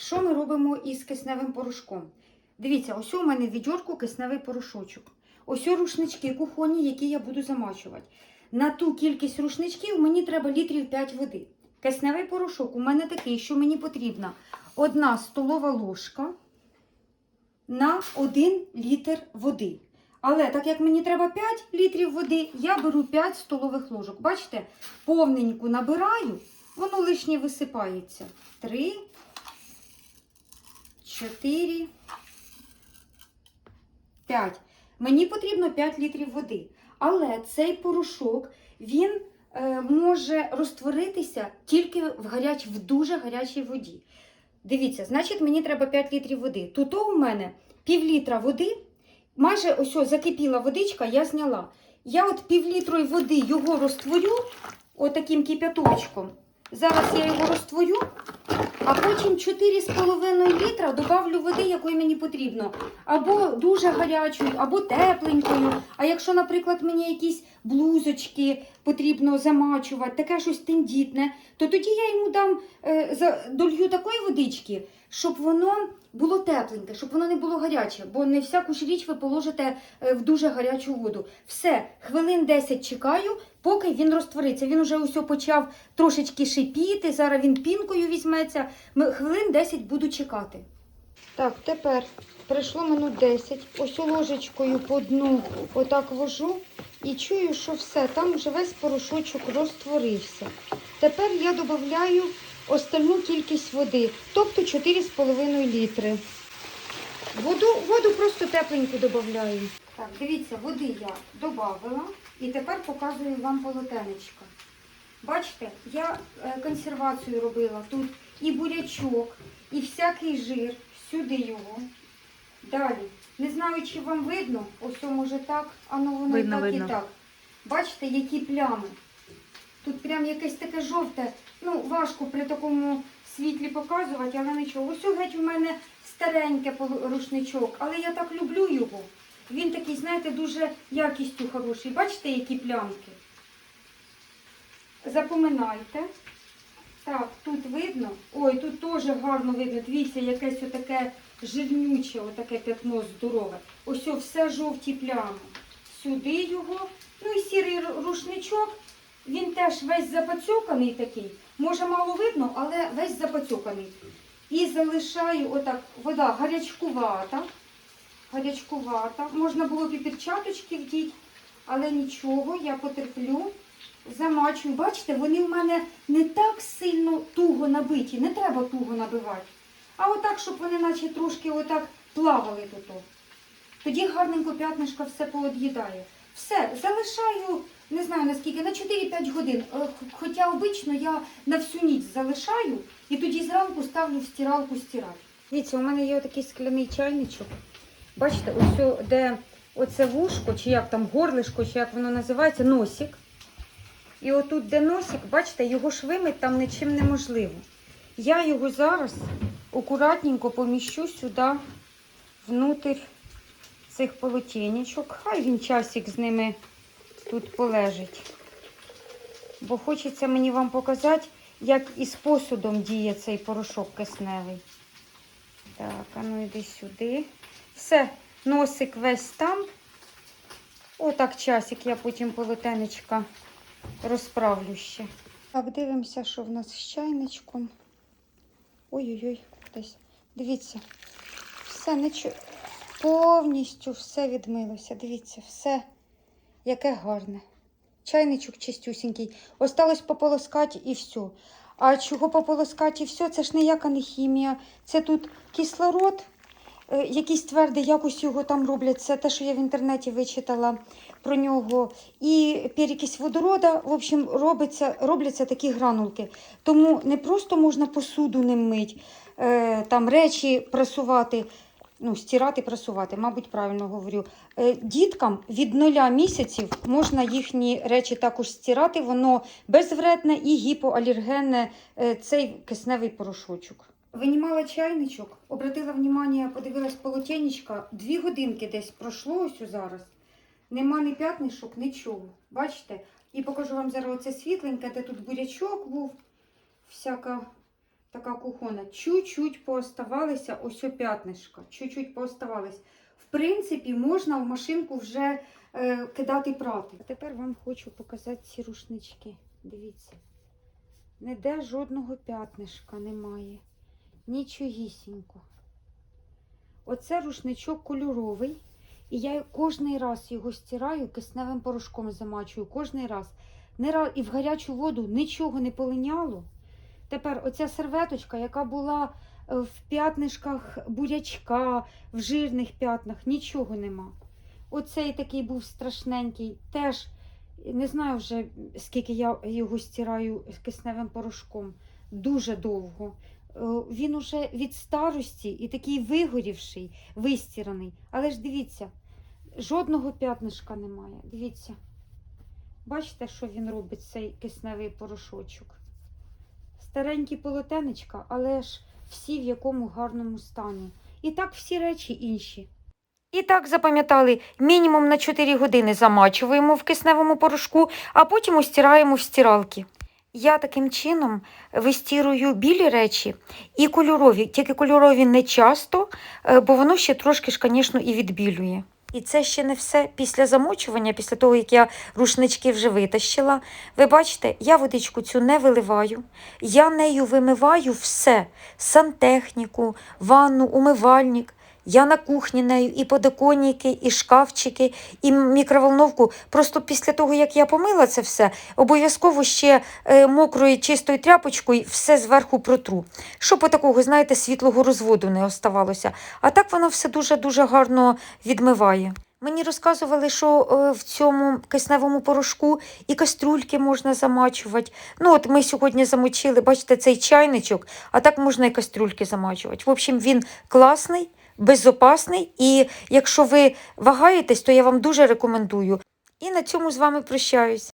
Що ми робимо із кисневим порошком? Дивіться, ось у мене в відьорку кисневий порошочок. Ось рушнички кухонні, які я буду замачувати. На ту кількість рушничків мені треба літрів 5 води. Кисневий порошок у мене такий, що мені потрібна одна столова ложка на 1 літр води. Але так як мені треба 5 літрів води, я беру 5 столових ложок. Бачите, повненьку набираю, воно лишнє висипається. 3, 4, 5. Мені потрібно 5 літрів води. Але цей порошок, він е, може розтворитися тільки в, гаряч, в дуже гарячій воді. Дивіться, значить, мені треба 5 літрів води. Тут у мене пів літра води, майже ось ось закипіла водичка, я зняла. Я от пів літрої води його розтворю отаким кип'яточком. Зараз я його розтворю, а потім 4,5 літра добавлю води, якої мені потрібно. Або дуже гарячою, або тепленькою. А якщо, наприклад, мені якісь блузочки потрібно замачувати, таке щось тендітне, то тоді я йому дам е, долью такої водички, щоб воно було тепленьке, щоб воно не було гаряче, бо не всяку ж річ ви положите е, в дуже гарячу воду. Все, хвилин 10 чекаю, поки він розтвориться. Він уже ось почав трошечки шипіти, зараз він пінкою візьметься. Ми хвилин 10 буду чекати. Так, тепер пройшло минут 10. Ось ложечкою по дну отак вожу і чую, що все, там вже весь порошочок розтворився. Тепер я додаю остальну кількість води, тобто 4,5 літри. Воду, воду просто тепленьку додаю. Так, дивіться, води я додала і тепер показую вам полотенечко. Бачите, я е, консервацію робила. Тут і бурячок, і всякий жир. Сюди його. Далі. Не знаю, чи вам видно, ось може так, а ну воно Видно, і так, видно. і так. Бачите, які плями. Тут прям якесь таке жовте. Ну, важко при такому світлі показувати, але нічого. Ось геть у мене стареньке рушничок, але я так люблю його. Він такий, знаєте, дуже якістю хороший. Бачите, які плямки? Запоминайте. Видно. Ой, тут теж гарно видно. Дивіться, якесь отаке жирнюче, отаке пятно здорове. Ось все жовті плями. Сюди його. Ну і сірий рушничок. Він теж весь запацьоканий такий. Може, мало видно, але весь запацьоканий. І залишаю отак, вода гарячкувата. Гарячкувата. Можна було б і перчаточки вдіть, але нічого, я потерплю. Замачую. Бачите, вони в мене не так сильно туго набиті, не треба туго набивати. А отак, щоб вони наче трошки отак плавали тут. Тоді гарненько п'ятнишко все поод'їдає. Все, залишаю, не знаю наскільки, на 4-5 годин. Е, Хоча обично я на всю ніч залишаю і тоді зранку ставлю в стиралку стирати. Дивіться, у мене є отакий скляний чайничок. Бачите, ось де оце вушко, чи як там горлишко, чи як воно називається, носик. І отут, де носик, бачите, його ж там нічим неможливо. Я його зараз акуратненько поміщу сюди, внутрь цих полотенечок. Хай він часик з ними тут полежить. Бо хочеться мені вам показати, як із посудом діє цей порошок кисневий. Так, а ну йди сюди. Все, носик весь там. Отак часик я потім полотенечка розправлю ще. Так, дивимося, що в нас з чайничком. Ой-ой-ой, десь. Дивіться, все нічого. Повністю все відмилося. Дивіться, все яке гарне. Чайничок чистюсінький. Осталось пополоскати і все. А чого пополоскати і все? Це ж ніяка не хімія. Це тут кислород, е, якийсь твердий, якось його там роблять. Це те, що я в інтернеті вичитала про нього. І перекись водорода, в общем, робиться, робляться такі гранулки. Тому не просто можна посуду ним мить, е, там речі прасувати. Ну, стирати, прасувати, мабуть, правильно говорю. Е, Діткам від нуля місяців можна їхні речі також стирати. Воно безвредне і гіпоалергенне е, цей кисневий порошочок. Винімала чайничок, обратила внимание, подивилась полотенечка. Дві годинки десь пройшло ось зараз. Нема ні п'ятнишок, нічого. Бачите? І покажу вам зараз оце світленьке, де тут бурячок був, всяка Така кухона. Чуть-чуть пооставалися, ось о п'ятнишка. Чуть-чуть пооставались. В принципі, можна в машинку вже е, кидати прати. А тепер вам хочу показати ці рушнички. Дивіться. Ніде жодного п'ятнишка немає. Нічогісінько. Оце рушничок кольоровий. І я кожний раз його стираю, кисневим порошком замачую. Кожний раз. І в гарячу воду нічого не полиняло. Тепер оця серветочка, яка була е, в п'ятнишках бурячка, в жирних п'ятнах, нічого нема. Оцей такий був страшненький, теж не знаю вже, скільки я його стираю кисневим порошком. Дуже довго. Е, Він уже від старості і такий вигорівший, вистіраний. Але ж дивіться, жодного п'ятнишка немає. Дивіться. Бачите, що він робить, цей кисневий порошочок? Старенькі полотенечка, але ж всі в якому гарному стані. І так всі речі інші. І так запам'ятали, мінімум на 4 години замачуємо в кисневому порошку, а потім устираємо в стиралки. Я таким чином вистірую білі речі і кольорові, тільки кольорові не часто, е, бо воно ще трошки ж, звісно, і відбілює. І це ще не все. Після замочування, після того, як я рушнички вже витащила, ви бачите, я водичку цю не виливаю. Я нею вимиваю все: сантехніку, ванну, умивальник. Я на кухні нею і подоконники, і шкафчики, і мікроволновку. Просто після того, як я помила це все, обов'язково ще е, мокрою чистою тряпочкою все зверху протру. Щоб такого, знаєте, світлого розводу не оставалося. А так вона все дуже-дуже гарно відмиває. Мені розказували, що е, в цьому кисневому порошку і каструльки можна замачувати. Ну, от ми сьогодні замочили, бачите, цей чайничок, а так можна і каструльки замачувати. В общем, він класний, безопасний, і якщо ви вагаєтесь, то я вам дуже рекомендую. І на цьому з вами прощаюсь.